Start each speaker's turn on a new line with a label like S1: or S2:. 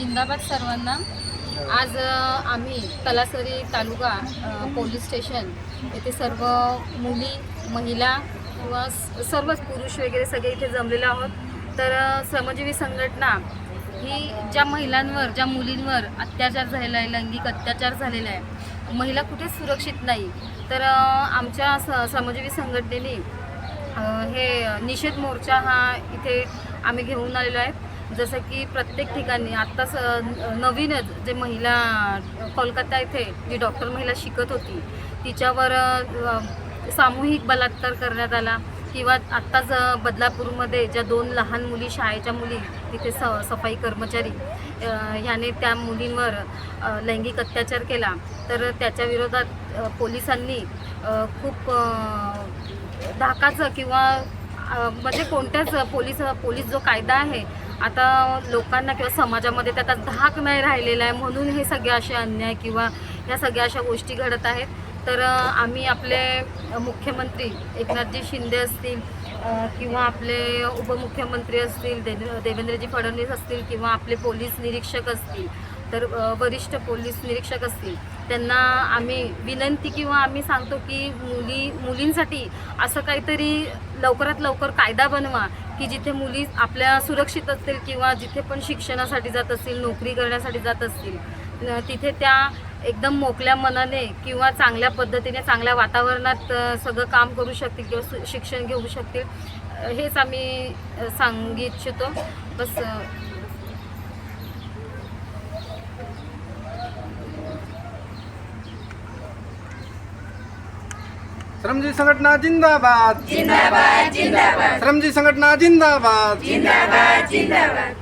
S1: जिंदाबाद सर्वांना. आज आम्ही तलासरी तालुका पोलीस स्टेशन येथे सर्व मुली महिला किंवा स- सर्वच पुरुष वगैरे सगळे इथे जमलेले आहोत. तर श्रमजीवी संघटना ही ज्या महिलांवर ज्या मुलींवर अत्याचार झालेला आहे लैंगिक अत्याचार झालेला आहे महिला कुठेच सुरक्षित नाही. तर आमच्या स श्रमजीवी संघटनेने हे निषेध मोर्चा हा इथे आम्ही घेऊन आलेलो आहे. जसं की प्रत्येक ठिकाणी आत्ताच नवीनच जे महिला कोलकाता येथे जी डॉक्टर महिला शिकत होती तिच्यावर सामूहिक बलात्कार करण्यात आला. किंवा आत्ताच बदलापूरमध्ये ज्या दोन लहान मुली शाळेच्या मुली तिथे स सफाई कर्मचारी ह्याने त्या मुलींवर लैंगिक अत्याचार केला. तर त्याच्या विरोधात पोलिसांनी खूप धाकाचं किंवा म्हणजे कोणत्याच पोलीस पोलीस जो कायदा आहे आता लोकांना किंवा समाजामध्ये त्याचा धाक नाही राहिलेला आहे म्हणून हे सगळे असे अन्याय किंवा ह्या सगळ्या अशा गोष्टी घडत आहेत. तर आम्ही आपले मुख्यमंत्री एकनाथजी शिंदे असतील किंवा आपले उपमुख्यमंत्री असतील दे देवेंद्रजी फडणवीस असतील किंवा आपले पोलीस निरीक्षक असतील तर वरिष्ठ पोलीस निरीक्षक असतील त्यांना आम्ही विनंती किंवा आम्ही सांगतो की मुली मुलींसाठी असं काहीतरी लवकरात लवकर कायदा बनवा की जिथे मुली आपल्या सुरक्षित असतील किंवा जिथे पण शिक्षणासाठी जात असतील नोकरी करण्यासाठी जात असतील तिथे त्या एकदम मोकल्या मनाने किंवा चांगल्या पद्धतीने चांगल्या वातावरणात सगळं काम करू शकतील किंवा शिक्षण घेऊ शकतील. हेच आम्ही सांगू इच्छितो. बस अ,
S2: श्रमजीवी संघटना जिंदाबाद. जिंदाबाद जिंदाबाद. श्रमजीवी संघटना जिंदाबाद. जिंदाबाद जिंदाबाद.